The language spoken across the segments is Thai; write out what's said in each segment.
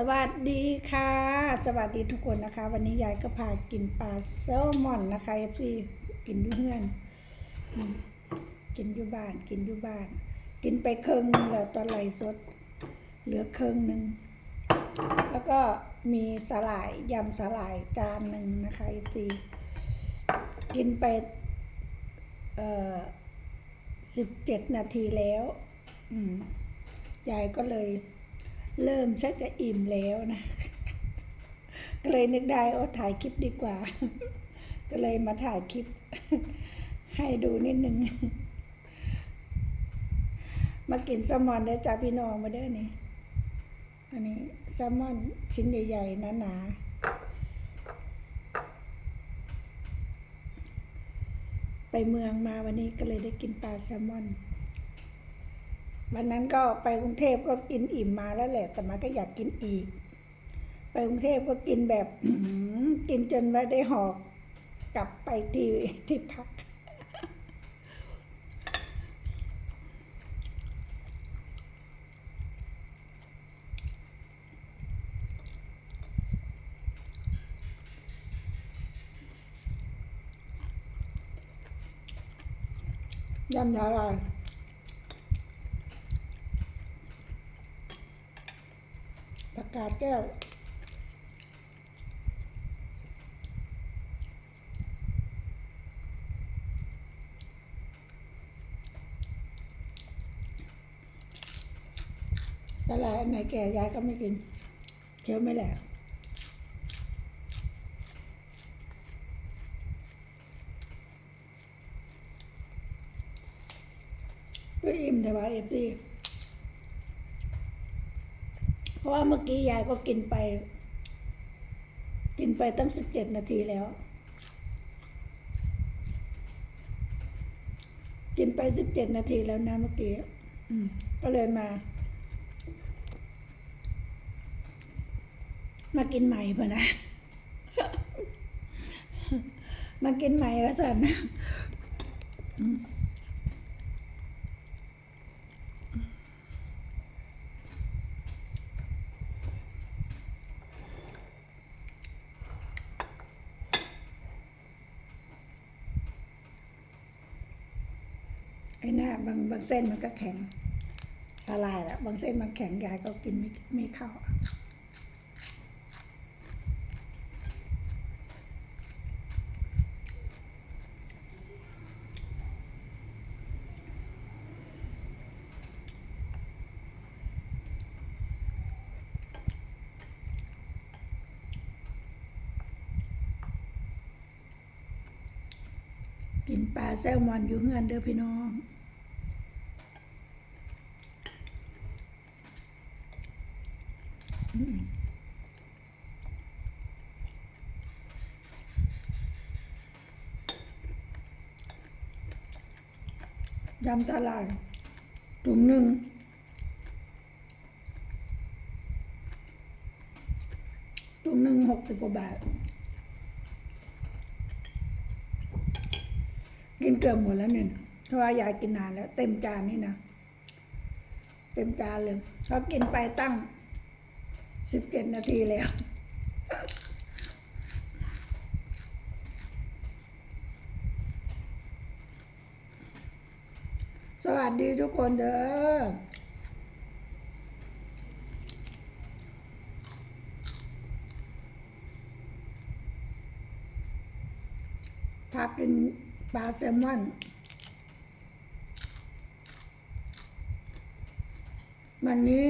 สวัสดีค่ะ สวัสดีทุกคนนะคะ วันนี้ยายก็พากินปลาแซลมอนนะคะเอฟซีกินอยู่เพื่อน กินอยู่บ้าน กินอยู่บ้าน กินไปครึ่งนึงแล้วตอนไหลสด เหลือครึ่งหนึ่งแล้วก็มีสลายยำสลายจานหนึ่งนะคะเอฟซีกินไปเอ่อสิบเจ็ดนาทีแล้วยายก็เลย เริ่มชักจะอิ่มแล้วนะ ก็เลยนึกได้โอ้ถ่ายคลิปดีกว่า ก็เลยมาถ่ายคลิป ให้ดูนิดนึง มากินแซลมอนเด้จ้าพี่น้องมาเด้อนี่ อันนี้แซลมอนชิ้นใหญ่ๆหนาๆไปเมืองมาวันนี้ก็เลยได้กินปลาแซลมอน วันนั้นก็ไปกรุงเทพก็กินอิ่มมาแล้วแหละ แต่มาก็อยากกินอีก ไปกรุงเทพก็กินแบบกินจนว่ได้หอกกลับไปที่ที่พัก ยำละลาย กาดแก้ว สลายอันไหนแก่ยายก็ไม่กินเคี้ยวไม่แหลกก็อิ่มแต่ว่าเอฟซี ราะว่าเมื่อกี้ยายก็กินไป กินไปตั้งสิบเจ็ดนาทีแล้ว กินไปสิบเจ็ดนาทีแล้วนะเมื่อกี้ก็เลยมา มากินใหม่เพื่อนะ มากินใหม่ว่าสันอืม อ้หน้าบางบางเส้นมันก็แข็งสลายแหละบางเส้นมันแข็งยายก็กินไม่ไม่เข้ากินปลาแซลมอนอยู่เฮือนเด้อพี่น้อง อืม ยำตลาดถุงหนึ่งถุงหนึ่งหกสิบกว่าบาท กินเกือบหมดแล้วเนี่ยเพราะว่ายายกินนานแล้ว เต็มจานนี่นะ เต็มจานเลยเขากินไปตั้งสิบเจ็ดนาทีแล้ว สวัสดีทุกคนเด้อพากินปลาแซลมอน วันนี้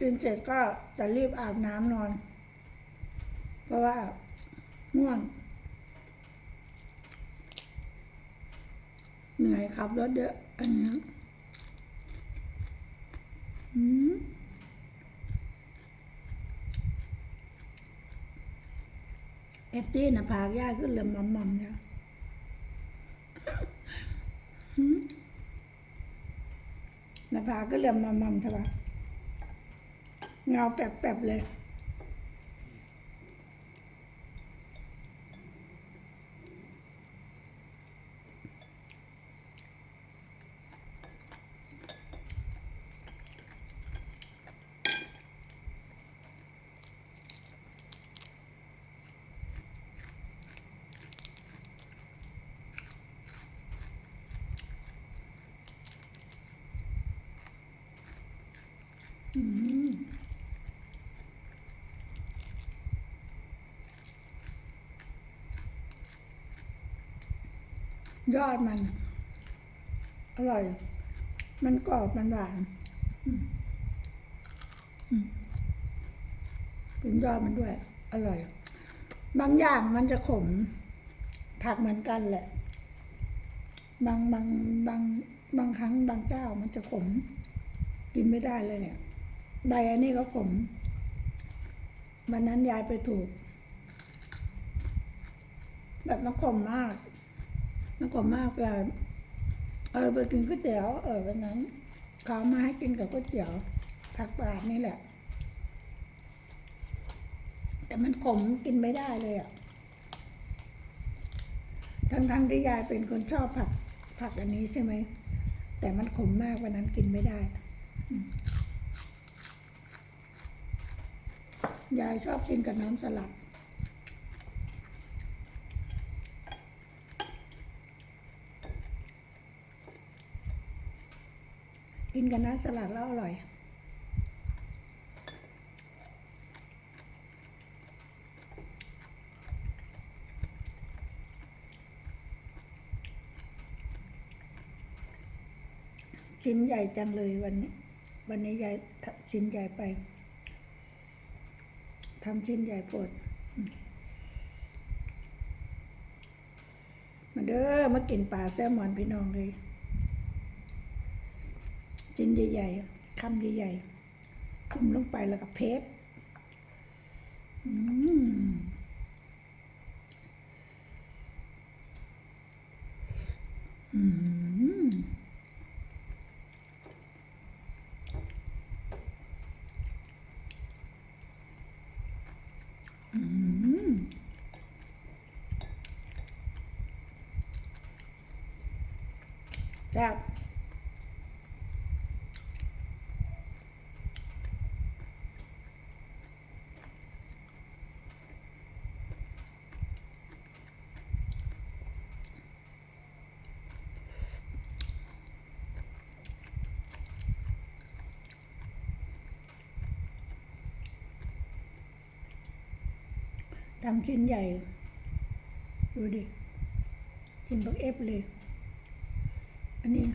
กินเสร็จก็จะรีบอาบน้ำนอน เพราะว่าง่วงเหนื่อยขับรถเยอะอันนี้ เอฟตี้นะพากย่าขึ้นเรือมัมมัมเนี่ยน่ะผากก็เหลื่อมมมัมใช่ปะเงาแปบๆเลย ยอดมัน อร่อย มันกรอบมันหวานกินยอดมันด้วย อร่อย บางอย่างมันจะขม ผักเหมือนกันแหละ บางบางบางบางครั้งบางเจ้ามันจะขม กินไม่ได้เลยเนี่ย ใบอันนี้ก็ขม วันนั้นยายไปถูก แบบมันขมมากมันขมมากเลย เออไปกินก๋วยเตี๋ยว เออวันนั้นเขามาให้กินกับก๋วยเตี๋ยวผักปาดนี่แหละ แต่มันขมกินไม่ได้เลยอะ ทั้งทั้งๆที่ยายเป็นคนชอบผักผักอันนี้ใช่ไหม แต่มันขมมากวันนั้นกินไม่ได้อืม ยายชอบกินกับน้ำสลัด กินกับน้ำสลัดแล้วอร่อย ชิ้นใหญ่จังเลยวันนี้ วันนี้ยายชิ้นใหญ่ไปำชิ้นใหญ่โปวดมาเด้อมากินปลาแซลมอนพี่น้องเลย ชิ้นใหญ่ๆคำใหญ่ๆจุ่มลงไปแล้วก็เพชรอืมอืม อืม แซ่บทำชิ้นใหญ่ดูดิชิ้นบักเอันนี้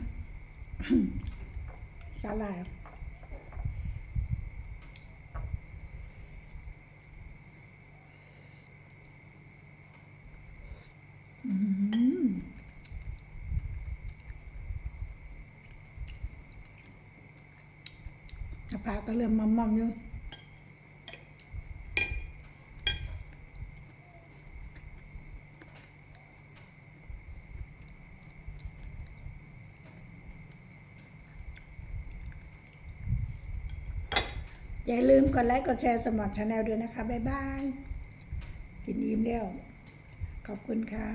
สาหร่ายกระพาก็เริ่มมัมมัมอยู่ อย่าลืมกดไลค์กดแชร์สมอร์ทชาแนลด้วยนะคะ บ๊ายบาย กินอิ่มแล้ว ขอบคุณค่ะ